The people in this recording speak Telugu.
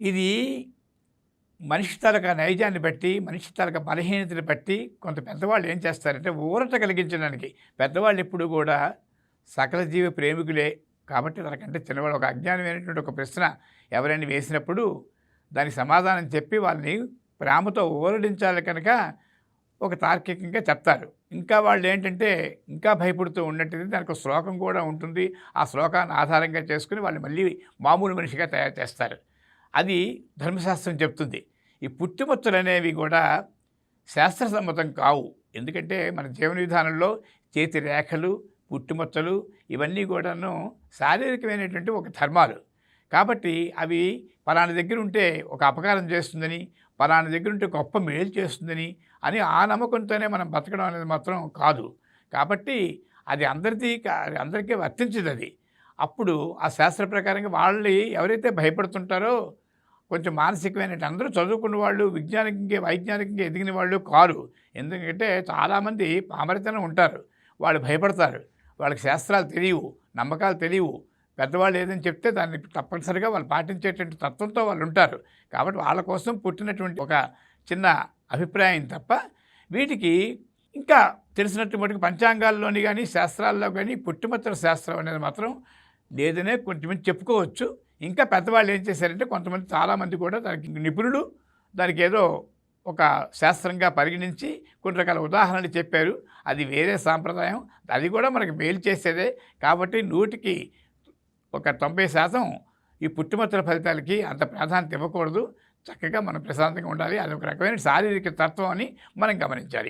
ఇది మనిషి తలక నైజాన్ని బట్టి మనిషి తలక బలహీనతని బట్టి కొంత పెద్దవాళ్ళు ఏం చేస్తారంటే ఊరట కలిగించడానికి. పెద్దవాళ్ళు ఎప్పుడు కూడా సకల జీవ ప్రేమికులే కాబట్టి వాళ్ళకంటే చిన్నవాళ్ళు. ఒక అజ్ఞానమైనటువంటి ఒక ప్రశ్న ఎవరైనా వేసినప్పుడు దానికి సమాధానం చెప్పి వాళ్ళని ప్రేమతో ఊరడించాలి కనుక ఒక తార్కికంగా చెప్తారు. ఇంకా వాళ్ళు ఏంటంటే ఇంకా భయపడుతూ ఉన్నట్టు దానికి ఒక శ్లోకం కూడా ఉంటుంది. ఆ శ్లోకాన్ని ఆధారంగా చేసుకుని వాళ్ళు మళ్ళీ మామూలు మనిషిగా తయారు చేస్తారు. అది ధర్మశాస్త్రం చెప్తుంది. ఈ పుట్టుమచ్చలు అనేవి కూడా శాస్త్రసమ్మతం కావు. ఎందుకంటే మన జీవన విధానంలో చేతి రేఖలు పుట్టుమచ్చలు ఇవన్నీ కూడాను శారీరకమైనటువంటి ఒక ధర్మాలు. కాబట్టి అవి పలానా దగ్గర ఉంటే ఒక అపకారం చేస్తుందని పలానా దగ్గర ఉంటే గొప్ప మేలు చేస్తుందని అని ఆ నమ్మకంతోనే మనం బతకడం అనేది మాత్రం కాదు. కాబట్టి అది అందరిది కా- అందరికీ వర్తించదు అది అప్పుడు ఆ శాస్త్ర ప్రకారంగా వాళ్ళు ఎవరైతే భయపడుతుంటారో కొంచెం మానసికమైన అందరూ చదువుకున్న వాళ్ళు విజ్ఞానికంగా వైజ్ఞానికంగా ఎదిగిన వాళ్ళు కారు. ఎందుకంటే చాలామంది పామరితనం ఉంటారు. వాళ్ళు భయపడతారు. వాళ్ళకి శాస్త్రాలు తెలియవు నమ్మకాలు తెలియవు. పెద్దవాళ్ళు ఏదని చెప్తే దాన్ని తప్పనిసరిగా వాళ్ళు పాటించేటువంటి తత్వంతో వాళ్ళు ఉంటారు. కాబట్టి వాళ్ళ కోసం పుట్టినటువంటి ఒక చిన్న అభిప్రాయం తప్ప వీటికి ఇంకా తెలిసినట్టు మటుకు పంచాంగాల్లోని కానీ శాస్త్రాల్లో కానీ పుట్టుమత్తల శాస్త్రం అనేది మాత్రం లేదనే కొంచెం చెప్పుకోవచ్చు. ఇంకా పెద్దవాళ్ళు ఏం చేశారంటే కొంతమంది చాలామంది కూడా దానికి నిపుణులు దానికి ఏదో ఒక శాస్త్రంగా పరిగణించి కొన్ని రకాల ఉదాహరణలు చెప్పారు. అది వేరే సాంప్రదాయం. అది కూడా మనకి మేలు చేసేదే. కాబట్టి నూటికి ఒక తొంభై శాతం ఈ పుట్టుమచ్చల ఫలితాలకి అంత ప్రాధాన్యత ఇవ్వకూడదు. చక్కగా మనం ప్రశాంతంగా ఉండాలి. అది ఒక రకమైన శారీరక తత్వం అని మనం గమనించాలి.